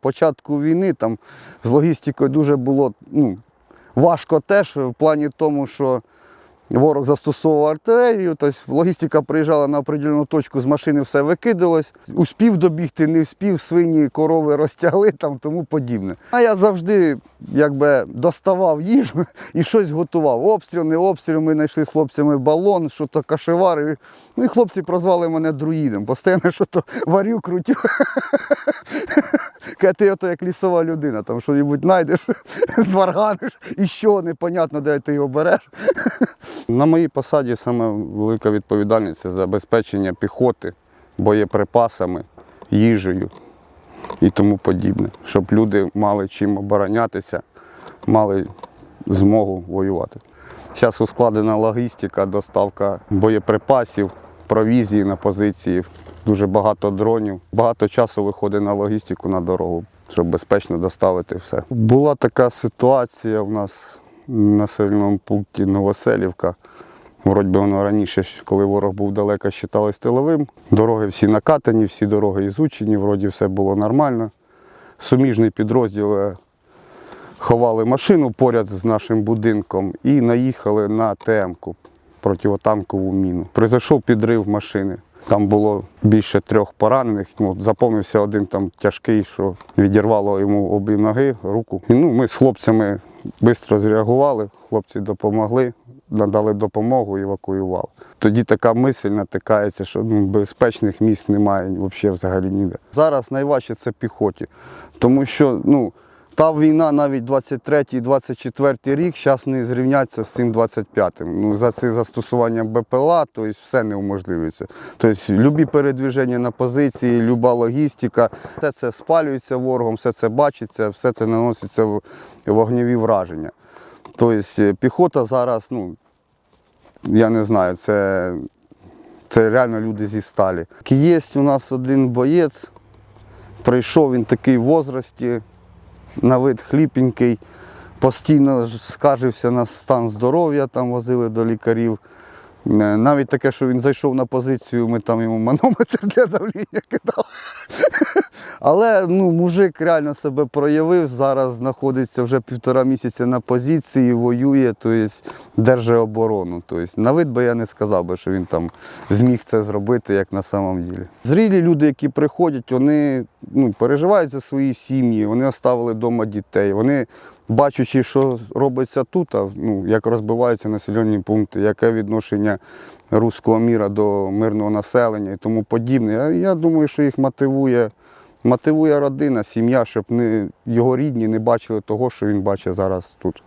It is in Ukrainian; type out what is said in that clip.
Початку війни там з логістикою дуже було ну, важко теж в плані тому, що ворог застосовував артилерію, тобто логістика приїжджала на определену точку, з машини все викидалось. Успів добігти, не вспів, свині, корови розтягли там тому подібне. А я завжди якби доставав їжу і щось готував. Обстріл, не обстріл. Ми знайшли з хлопцями балон, що то кашевари. Ну і хлопці прозвали мене друїдом. Постійно що то варю, крутю. Ти ото як лісова людина, там що-небудь знайдеш, зварганиш, і що, непонятно, де ти його береш. На моїй посаді саме велика відповідальність це забезпечення піхоти боєприпасами, їжею і тому подібне, щоб люди мали чим оборонятися, мали змогу воювати. Зараз ускладена логістика, доставка боєприпасів, провізії на позиції, дуже багато дронів. Багато часу виходить на логістику на дорогу, щоб безпечно доставити все. Була така ситуація у нас в населеному пункті Новоселівка. Вроді воно раніше, коли ворог був далеко, вважалось тиловим. Дороги всі накатані, всі дороги ізучені, вроді все було нормально. Суміжний підрозділ е, ховали машину поряд з нашим будинком і наїхали на ТМ-ку, противотанкову міну. Прийшов підрив машини. Там було більше трьох поранених. Ну, запомнився один там тяжкий, що відірвало йому обі ноги, руку. Ну, ми з хлопцями швидко зреагували, хлопці допомогли, надали допомогу і евакуювали. Тоді така мисль натикається, що ну, безпечних місць немає взагалі взагалі ніде. Зараз найважче це піхоті, тому що ну, та війна навіть 23-24 рік зараз не зрівняться з цим 25-м. Ну, за це застосування БПЛА, тобто все неуможливиться. Тобто любі передвіження на позиції, люба логістика, все це спалюється ворогом, все це бачиться, все це наноситься в вогневі враження. Тобто піхота зараз, ну, я не знаю, це, це реально люди зі сталі. Є у нас один боєць, прийшов він такий в возрасті, на вид хліпенький, постійно скаржився на стан здоров'я, там возили до лікарів. Е, Навіть таке, що він зайшов на позицію, ми там йому манометр для давлення кидали. Але ну, мужик реально себе проявив, зараз знаходиться вже півтора місяця на позиції, воює, тобто держить оборону. Тобто, на вид би я не сказав би, що він там зміг це зробити, як на самом ділі. Зрілі люди, які приходять, вони ну, переживають за свої сім'ї, вони оставили вдома дітей. Вони, бачачи, що робиться тут, а, ну, як розбиваються населені пункти, яке відношення руського міра до мирного населення і тому подібне. Я, я думаю, що їх мотивує. Мотивує родина, сім'я, щоб не, його рідні не бачили того, що він бачить зараз тут.